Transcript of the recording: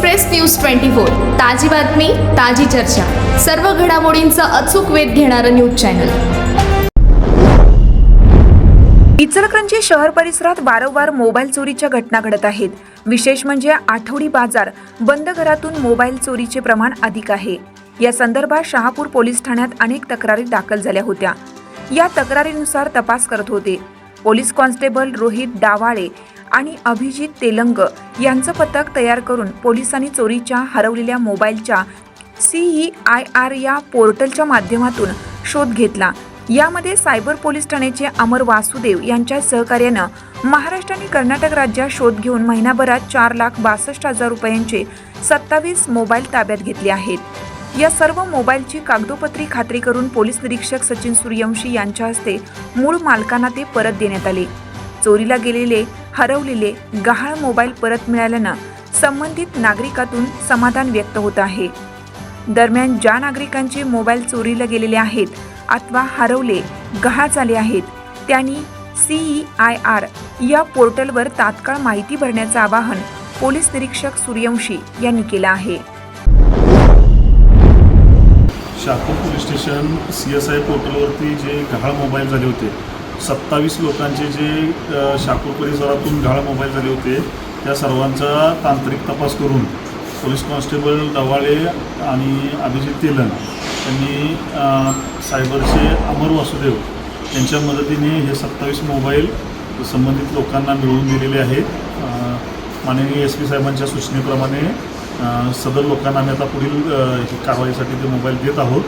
Express news twenty four ताजी बातमी ताजी चर्चा. सर्व घडामोडींचा अचूक वेध घेणारं न्यूज चॅनल. इचलकरंजी शहर परिसरात वारंवार मोबाईल चोरीच्या घटना घडत आहेत. विशेष म्हणजे आठवडी बाजार बंद घरातून मोबाईल चोरीचे प्रमाण अधिक आहे. या संदर्भात शहापूर पोलीस ठाण्यात अनेक तक्रारी दाखल झाल्या होत्या. या तक्रारीनुसार तपास करत होते. पोलीस कॉन्स्टेबल रोहित डावाळे आणि अभिजित तेलंग यांचं पथक तयार करून पोलिसांनी चोरीच्या हरवलेल्या मोबाईलच्या सीई आय आर या पोर्टलच्या माध्यमातून शोध घेतला. यामध्ये सायबर पोलीस ठाण्याचे अमर वासुदेव यांच्या सहकार्यानं महाराष्ट्र आणि कर्नाटक राज्यात शोध घेऊन महिनाभरात चार लाख बासष्ट हजार रुपयांचे सत्तावीस मोबाईल ताब्यात घेतले आहेत. या सर्व मोबाईलची कागदोपत्री खात्री करून पोलीस निरीक्षक सचिन सूर्यवंशी यांच्या हस्ते मूळ मालकांना ते परत देण्यात आले. चोरीला गेलेले हरवलेले गहाळ मोबाईल परत मिळाल्यानं संबंधित नागरिकातून समाधान व्यक्त होत आहे. दरम्यान ज्या नागरिकांचे मोबाईल चोरीला गेलेले आहेत अथवा हरवले गहाळ झाले आहेत त्यांनी सीई आय आर या पोर्टलवर तात्काळ माहिती भरण्याचं आवाहन पोलीस निरीक्षक सूर्यवंशी यांनी केलं आहे. Shahapur police station C S I पोर्टलवरती जे गहाळ मोबाईल झाले होते सत्तावीस लोकांचे जे अ, परिसरातून गहाळ मोबाईल झाले होते त्या सर्वांचा तांत्रिक तपास करून पोलीस कॉन्स्टेबल डवाळे आणि अभिजित तेलन यांनी सायबरचे अमर वासुदेव यांच्या मदतीने हे सत्तावीस मोबाईल संबंधित लोकांना मिळवून दिलेले आहेत. माननीय एस पी साहेबांच्या सूचनेप्रमाणे सदर लोकांना आम्ही आता पुढील कारवाईसाठी ते मोबाईल देत आहोत